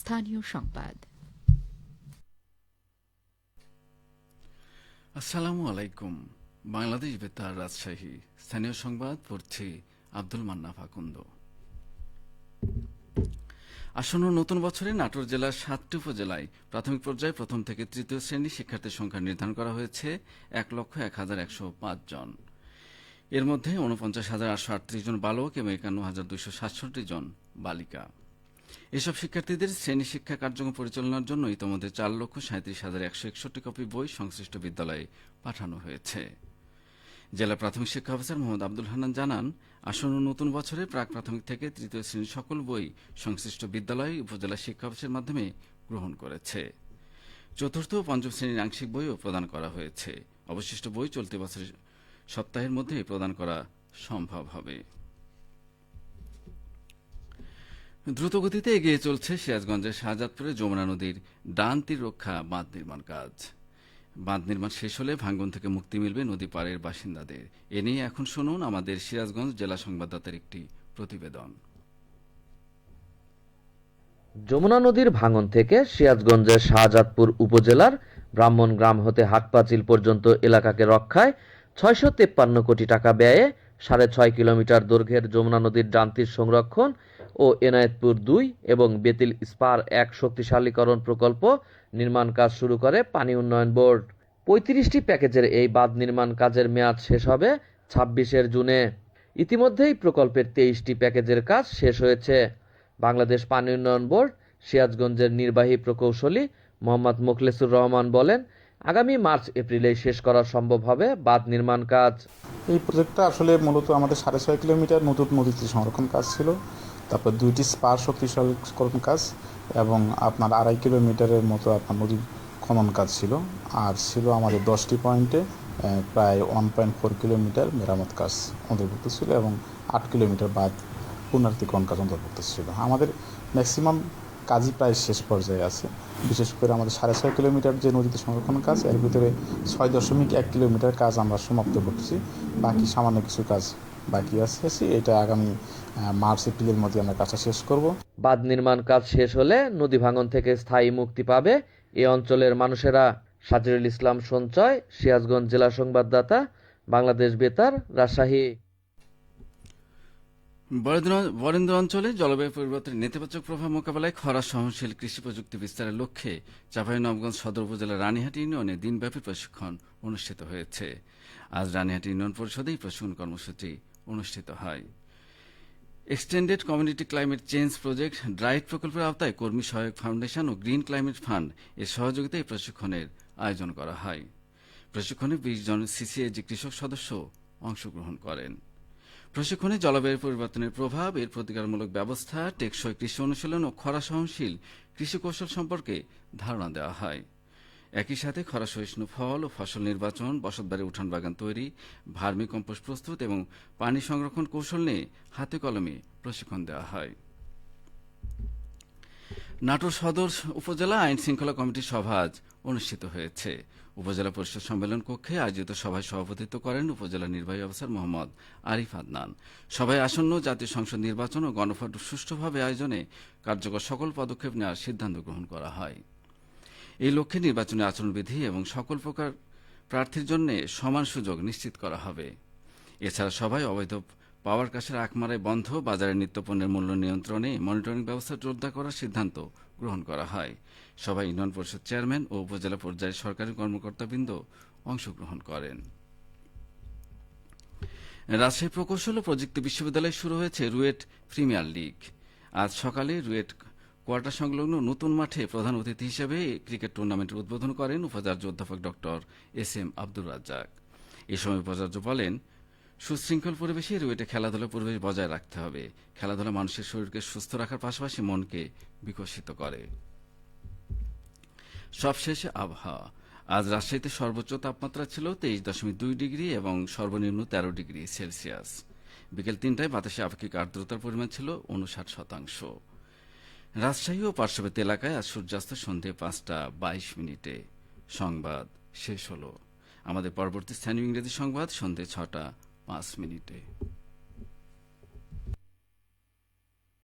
স্থানীয় সংবাদ। আসসালামু আলাইকুম। বাংলাদেশ বেতার রাজশাহী। স্থানীয় সংবাদ পড়ছি আব্দুল মান্না ফাকুন্দ। আসন্ন নতুন বছরে নাটোর জেলার সাতটি উপজেলায় প্রাথমিক পর্যায়ে প্রথম থেকে তৃতীয় শ্রেণি শিক্ষার্থীর সংখ্যা নির্ধারণ করা হয়েছে এক লক্ষ এক হাজার একশো পাঁচ জন। এর মধ্যে উনপঞ্চাশ হাজার আটশো আটত্রিশ জন বালক এবং একান্ন হাজার দুইশো সাতষট্টি জন বালিকা। এসব শিক্ষার্থীদের শ্রেণি শিক্ষা কার্যক্রম পরিচালনার জন্য ইতোমধ্যে চার লক্ষ সাঁত্রিশ হাজার একশো একষট্টি কপি বই সংশ্লিষ্ট বিদ্যালয়ে পাঠানো হয়েছে। জেলা প্রাথমিক শিক্ষা অফিসার মোহাম্মদ আব্দুল হান্নান জানান, আসন্ন নতুন বছরে প্রাক প্রাথমিক থেকে তৃতীয় শ্রেণির সকল বই সংশ্লিষ্ট বিদ্যালয়, উপজেলা শিক্ষা অফিসের মাধ্যমে গ্রহণ করেছে। চতুর্থ ও পঞ্চম শ্রেণির আংশিক বইও প্রদান করা হয়েছে। অবশিষ্ট বই চলতি বছরের সপ্তাহের মধ্যে প্রদান করা সম্ভব হবে। দ্রুতগতিতে এগিয়ে চলছে সিরাজগঞ্জের শাহজাদপুরে যমুনা নদীর ডান তীর রক্ষা বাঁধ নির্মাণ কাজ। বাঁধ নির্মাণ শেষ হলে ভাঙ্গন থেকে মুক্তি মিলবে নদী পাড়ের বাসিন্দাদের। এ নিয়ে এখন শুনুন আমাদের সিরাজগঞ্জ জেলা সংবাদদাতার একটি প্রতিবেদন। যমুনা নদীর ভাঙন থেকে সিরাজগঞ্জের শাহজাদপুর উপজেলার ব্রাহ্মণ গ্রাম হতে হাটপাঁচিল পর্যন্ত এলাকাকে রক্ষায় ছয়শো কোটি টাকা ব্যয়ে সাড়ে ছয় কিলোমিটার দৈর্ঘ্যের যমুনা নদীর ডান্তির সংরক্ষণ ও এনায়েতপুর দুই এবং বেতিল স্পার এক শক্তিশালীকরণ প্রকল্প নির্মাণ কাজ শুরু করে পানি উন্নয়ন বোর্ড। পঁয়ত্রিশটি প্যাকেজের এই বাঁধ নির্মাণ কাজের মেয়াদ শেষ হবে ছাব্বিশের জুনে। ইতিমধ্যেই প্রকল্পের তেইশটি প্যাকেজের কাজ শেষ হয়েছে। বাংলাদেশ পানি উন্নয়ন বোর্ড, সিরাজগঞ্জের নির্বাহী প্রকৌশলী মোহাম্মদ মুখলেসুর রহমান বলেন, আগামী মার্চ এপ্রিলে শেষ করা সম্ভব হবে বাঁধ নির্মাণ কাজ। এই প্রজেক্টটা আসলে মূলত আমাদের সাড়ে ছয় কিলোমিটার নতুন নদীতে সংরক্ষণ কাজ ছিল। তারপর দুইটি স্পার শক্তিশালীকরণ কাজ এবং আপনার আড়াই কিলোমিটারের মতো আপনার নদী খনন কাজ ছিল। আর ছিল আমাদের দশটি পয়েন্টে প্রায় ওয়ান পয়েন্ট ফোর কিলোমিটার মেরামত কাজ অন্তর্ভুক্ত ছিল এবং আট কিলোমিটার বাদ পুনরার্থীকরণ কাজ অন্তর্ভুক্ত ছিল। আমাদের ম্যাক্সিমাম কাজই প্রায় শেষ পর্যায়ে আছে। বিশেষ করে আমাদের সাড়ে ছয় কিলোমিটার যে নদীতে সংরক্ষণ কাজ, এর ভিতরে ছয় দশমিক এক কিলোমিটার কাজ আমরা সমাপ্ত করছি। বাকি সামান্য কিছু কাজ বাকি আছে। এটা আগামী মার্চ এপ্রিলের মধ্যে আমরা কাজটা শেষ করব। বাঁধ নির্মাণ কাজ শেষ হলে নদী ভাঙন থেকে স্থায়ী মুক্তি পাবে এ অঞ্চলের মানুষেরা। সাজিরুল ইসলাম সঞ্চয় সিরাজগঞ্জ জেলা সংবাদদাতা বাংলাদেশ বেতার রাজশাহী। বরেন্দ্র- অঞ্চলে জলবায়ু পরিবর্তনের নেতিবাচক প্রভাব মোকাবেলায় খরা সহনশীল কৃষি প্রযুক্তি বিস্তারের লক্ষ্যে চাঁপাইনবাবগঞ্জ সদর উপজেলার রানীহাটি ইউনিয়নে দিনব্যাপী প্রশিক্ষণ অনুষ্ঠিত হয়েছে। আজ রানীহাটি ইউনিয়ন পরিষদে এই প্রশিক্ষণ কর্মসূচি অনুষ্ঠিত হয়। Extended community climate change project ড্রাইট প্রকল্পের আওতায় কর্মী সহায়ক ফাউন্ডেশন ও গ্রিন ক্লাইমেট ফান্ড এর সহযোগিতায় প্রশিক্ষণের আয়োজন করা হয়। প্রশিক্ষণে বিশ জন সিসিএজি কৃষক সদস্য অংশগ্রহণ করেন। প্রশিক্ষণে জলবায়ু পরিবর্তনের প্রভাব, এর প্রতিকারমূলক ব্যবস্থা, টেকসই কৃষি অনুশীলন ও খরা সহনশীল কৃষি কৌশল সম্পর্কে ধারণা দেওয়া হয়। একই সাথে খরা সহিষ্ণু ফল ও ফসল নির্বাচন বসতবাড়ি উঠান বাগান তৈরি, ভার্মি কম্পোস্ট প্রস্তুত এবং পানি সংরক্ষণ কৌশল নিয়ে হাতে কলমে প্রশিক্ষণ দেওয়া হয়। নাটোর সদর উপজেলা আইন শৃঙ্খলা কমিটির সভা আজ অনুষ্ঠিত হয়েছে। উপজেলা পরিষদ সম্মেলন কক্ষে আয়োজিত সভায় সভাপতিত্ব করেন উপজেলা নির্বাহী অফিসার মোহাম্মদ আরিফ আদনান। সভায় আসন্ন জাতীয় সংসদ নির্বাচন ও গণভোট সুষ্ঠুভাবে আয়োজনে কার্যকর সকল পদক্ষেপ নেওয়ার সিদ্ধান্ত গ্রহণ করা হয়। এই লক্ষ্যে নির্বাচনী আচরণবিধি এবং সকল প্রকার প্রার্থীর জন্য সমান সুযোগ নিশ্চিত করা হবে। এছাড়া সবাই অবৈধ পাওয়ার কাশের আখমারায় বন্ধ, বাজারে নিত্যপণ্যের মূল্য নিয়ন্ত্রণে মনিটরিং ব্যবস্থা জোরদার করার সিদ্ধান্ত গ্রহণ করা হয়। সভায় ইউনিয়ন পরিষদ চেয়ারম্যান ও উপজেলা পর্যায়ের সরকারি কর্মকর্তাবৃন্দ অংশগ্রহণ করেন। রাজশাহী প্রকৌশল ও প্রযুক্তি বিশ্ববিদ্যালয়ে শুরু হয়েছে রুয়েট প্রিমিয়ার লিগ। আজ সকালে রুয়েট কোয়ার্টার সংলগ্ন নতুন মাঠে প্রধান অতিথি হিসেবে ক্রিকেট টুর্নামেন্টের উদ্বোধন করেন উপাচার্য অধ্যাপক doctor S M Abdur Razzak. এ সময় উপাচার্য বলেন, সুশৃঙ্খল পরিবেশে রুয়েটে খেলাধুলা পরিবেশ বজায় রাখতে হবে। খেলাধুলা মানুষের শরীরকে সুস্থ রাখার পাশাপাশি মনকে বিকশিত করে। সবশেষে আবহাওয়া। আজ রাজশাহীতে সর্বোচ্চ তাপমাত্রা ছিল তেইশ দশমিক দুই ডিগ্রি এবং সর্বনিম্ন তেরো ডিগ্রি সেলসিয়াস। বিকেল তিনটায় বাতাসে আপেক্ষিক আর্দ্রতার পরিমাণ ছিল উনষাট শতাংশ। রাজশাহী ও পার্শ্ববর্তী এলাকায় আজ সূর্যাস্ত সন্ধে পাঁচটা বাইশ মিনিটে। সংবাদ শেষ হল। আমাদের পরবর্তী স্থানীয় ইংরেজি সংবাদ সন্ধে ছটা পাঁচ মিনিটে।